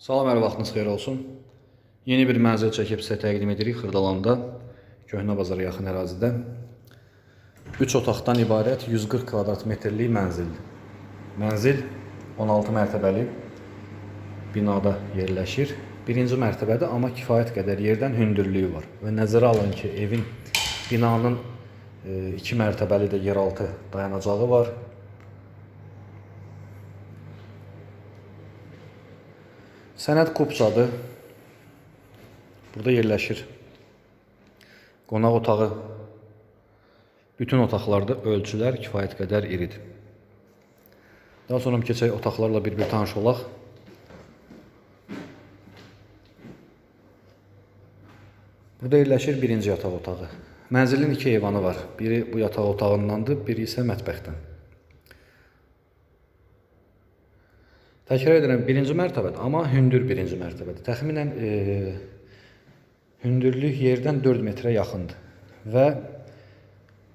Salam, hər vaxtınız xeyir olsun. Yeni bir mənzil çəkib sizə təqdim edirik Xırdalanda, Köhnə bazara yaxın ərazidə. 3 otaqdan ibarət 140 kvadrat metrlik mənzildir. Mənzil 16 mərtəbəli binada yerləşir. Birinci mərtəbədə, amma kifayət qədər yerdən hündürlüyü var. Və nəzərə alın ki, evin, binanın 2 mərtəbəli də yeraltı dayanacağı var. Sənəd Kupçadır. Burada yerləşir. Qonaq otağı. Bütün otaqlarda ölçülər kifayət qədər iridir. Daha sonra keçək otaqlarla bir-bir tanış olaq. Burada yerləşir birinci yataq otağı. Mənzilin iki eyvanı var. Biri bu yataq otağındandır, biri isə mətbəxdən. Təkrar edirəm, birinci mərtəbədə, amma hündür birinci mərtəbədə. Təxminən e, hündürlük yerdən 4 metrə yaxındır və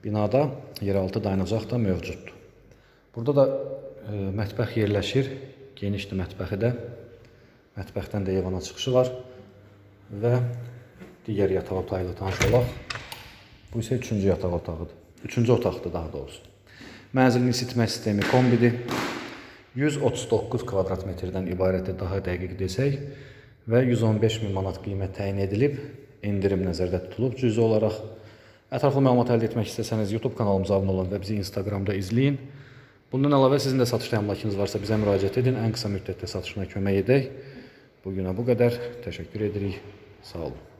binada yeraltı dayanacaq da mövcuddur. Burada da e, mətbəx yerləşir, genişdir mətbəxi də. Mətbəxdən də eyvana çıxışı var və digər yataq otağı ilə tanış olaq. Bu isə üçüncü yataq otağıdır. Üçüncü otaqdır daha doğrusu. Mənzilin isitmə sistemi kombidir. 139 kvadrat metrdən ibarətdir daha dəqiq desək və 115 min manat qiymət təyin edilib, endirim nəzərdə tutulub cüzi olaraq. Ətraflı məlumat əldə etmək istəsəniz YouTube kanalımıza abunə olun və bizi Instagramda izləyin. Bundan əlavə sizin də satış təminatınız varsa bizə müraciət edin. Ən qısa müddətdə satışına kömək edək. Bu günə bu qədər. Təşəkkür edirik. Sağ olun.